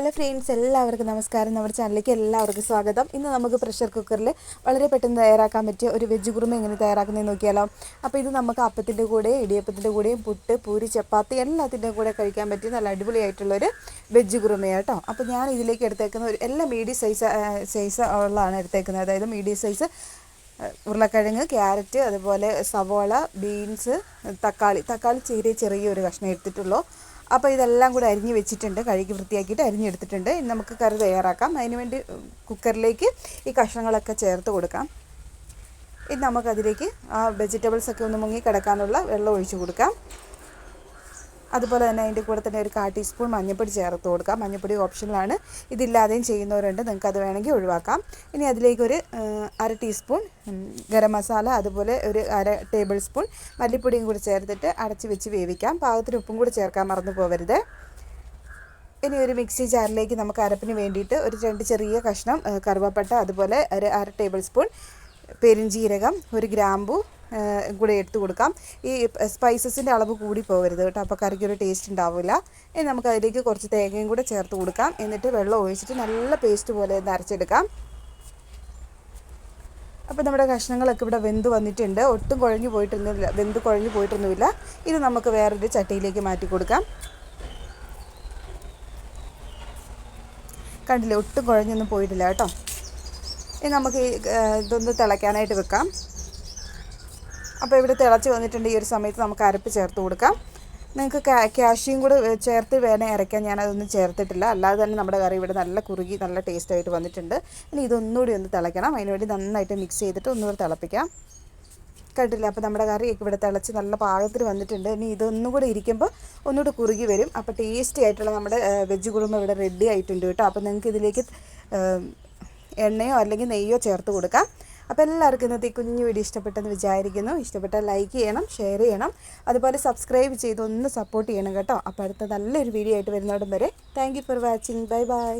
Hello friends എല്ലാവർക്കും നമസ്കാരം. നമ്മുടെ ചാനലിലേക്ക് എല്ലാവർക്കും സ്വാഗതം. ഇന്ന് നമുക്ക് പ്രഷർ കുക്കറിൽ വളരെ പെട്ടെന്ന് തയ്യാറാക്കാൻ പറ്റിയ ഒരു വെജ് കുറുമ എങ്ങനെ തയ്യാറാക്കുന്നതെന്ന് നോക്കിയാലോ? അപ്പോൾ ഇത് നമുക്ക് അപ്പത്തിന്റെ കൂടെ ഇടിയപ്പത്തിന്റെ കൂടെയും പുട്ട് പൂരി ചപ്പാത്തി എല്ലാത്തിന്റെയും കൂടെ കഴിക്കാൻ പറ്റിയ നല്ല അടിപൊളിയായിട്ടുള്ളൊരു വെജ് കുറുമയാണ് കേട്ടോ. അപ്പോൾ ഞാൻ ഇതിലേക്ക് എടുത്തേക്കുന്ന ഒരു എല്ലാ മീഡിയം സൈസ് സൈസ് ഉള്ളതാണ് എടുത്തേക്കുന്നത്. അതായത് മീഡിയം സൈസ് ഉരുളക്കിഴങ്ങ് ക്യാരറ്റ് അതുപോലെ സവോള ബീൻസ് തക്കാളി. തക്കാളി ചെറിയ ചെറിയൊരു കഷ്ണം എടുത്തിട്ടുള്ളൂ. അപ്പോൾ ഇതെല്ലാം കൂടെ അരിഞ്ഞ് വെച്ചിട്ടുണ്ട് കഴുകി വൃത്തിയാക്കിയിട്ട് അരിഞ്ഞെടുത്തിട്ടുണ്ട് ഇനി നമുക്ക് കറി തയ്യാറാക്കാം. അതിന് വേണ്ടി കുക്കറിലേക്ക് ഈ കഷ്ണങ്ങളൊക്കെ ചേർത്ത് കൊടുക്കാം. ഇനി നമുക്കതിലേക്ക് ആ വെജിറ്റബിൾസൊക്കെ ഒന്ന് മുങ്ങി കിടക്കാനുള്ള വെള്ളം ഒഴിച്ചു കൊടുക്കാം. അതുപോലെ തന്നെ അതിന്റെ കൂടെ തന്നെ ഒരു കാ ടീസ്പൂൺ മഞ്ഞൾപ്പൊടി ചേർത്ത് കൊടുക്കാം. മഞ്ഞൾപ്പൊടി ഓപ്ഷനിലാണ് ഇതില്ലാതെയും ചെയ്യുന്നവരുണ്ട്. നിങ്ങൾക്ക് അത് വേണമെങ്കിൽ ഒഴിവാക്കാം. ഇനി അതിലേക്ക് ഒരു അര ടീസ്പൂൺ ഗരം മസാല അതുപോലെ ഒരു അര ടേബിൾ സ്പൂൺ മല്ലിപ്പൊടിയും കൂടി ചേർത്തിട്ട് അടച്ച് വെച്ച് വേവിക്കാം. പാകത്തിന് ഉപ്പും കൂടി ചേർക്കാൻ മറന്നു പോകരുത്. ഇനി ഒരു മിക്സി ജാറിലേക്ക് നമുക്ക് അരപ്പിന് വേണ്ടിയിട്ട് ഒരു രണ്ട് ചെറിയ കഷ്ണം കറുവപ്പട്ട അതുപോലെ ഒരു അര ടേബിൾ സ്പൂൺ പെരിഞ്ജീരകം ഒരു ഗ്രാമ്പു കൂടെ എടുത്തു കൊടുക്കാം. ഈ സ്പൈസസിന്റെ അളവ് കൂടി പോകരുത് കേട്ടോ. അപ്പോൾ കറിക്കൊരു ടേസ്റ്റ് ഉണ്ടാവില്ല. ഇനി നമുക്ക് അതിലേക്ക് കുറച്ച് തേങ്ങയും കൂടെ ചേർത്ത് കൊടുക്കാം. എന്നിട്ട് വെള്ളം ഒഴിച്ചിട്ട് നല്ല പേസ്റ്റ് പോലെ ഒന്ന് അരച്ചെടുക്കാം. അപ്പോൾ നമ്മുടെ കഷ്ണങ്ങളൊക്കെ ഇവിടെ വെന്ത് വന്നിട്ടുണ്ട്. ഒട്ടും കുഴഞ്ഞു പോയിട്ടൊന്നുമില്ല. വെന്ത് കുഴഞ്ഞു പോയിട്ടൊന്നുമില്ല. ഇത് നമുക്ക് വേറൊരു ചട്ടിയിലേക്ക് മാറ്റി കൊടുക്കാം. കണ്ടില്ല ഒട്ടും കുഴഞ്ഞൊന്നും പോയിട്ടില്ല കേട്ടോ. ഇനി നമുക്ക് ഇതൊന്ന് തിളയ്ക്കാനായിട്ട് വെക്കാം. അപ്പോൾ ഇവിടെ തിളച്ച് വന്നിട്ടുണ്ട് ഈ ഒരു സമയത്ത് നമുക്ക് അരപ്പ് ചേർത്ത് കൊടുക്കാം. നിങ്ങൾക്ക് കാഷ്യും കൂടെ ചേർത്ത് വേണേൽ ഇറക്കാൻ ഞാനതൊന്നും ചേർത്തിട്ടില്ല. അല്ലാതെ തന്നെ നമ്മുടെ കറി ഇവിടെ നല്ല കുറുകി നല്ല ടേസ്റ്റായിട്ട് വന്നിട്ടുണ്ട്. ഇനി ഇതൊന്നുകൂടി ഒന്ന് തിളയ്ക്കണം. അതിനുവേണ്ടി നന്നായിട്ട് മിക്സ് ചെയ്തിട്ട് ഒന്നുകൂടി തിളപ്പിക്കാം. കണ്ടില്ല? അപ്പോൾ നമ്മുടെ കറിയൊക്കെ ഇവിടെ തിളച്ച് നല്ല പാകത്തിൽ വന്നിട്ടുണ്ട്. ഇനി ഇതൊന്നും കൂടെ ഇരിക്കുമ്പോൾ ഒന്നുകൂടി കുറുകി വരും. അപ്പോൾ ടേസ്റ്റി ആയിട്ടുള്ള നമ്മുടെ വെജ് കുറുമ ഇവിടെ റെഡി ആയിട്ടുണ്ട് കേട്ടോ. അപ്പോൾ നിങ്ങൾക്ക് ഇതിലേക്ക് എണ്ണയോ അല്ലെങ്കിൽ നെയ്യോ ചേർത്ത് കൊടുക്കാം. അപ്പോൾ എല്ലാവർക്കും ഇന്നത്തെ ഈ കുഞ്ഞു വീഡിയോ ഇഷ്ടപ്പെട്ടെന്ന് വിചാരിക്കുന്നു. ഇഷ്ടപ്പെട്ടാൽ ലൈക്ക് ചെയ്യണം ഷെയർ ചെയ്യണം. അതുപോലെ സബ്സ്ക്രൈബ് ചെയ്ത് ഒന്ന് സപ്പോർട്ട് ചെയ്യണം കേട്ടോ. അപ്പോൾ അടുത്ത നല്ലൊരു വീഡിയോ ആയിട്ട് വരുന്നോടും വരെ. Thank for watching bye bye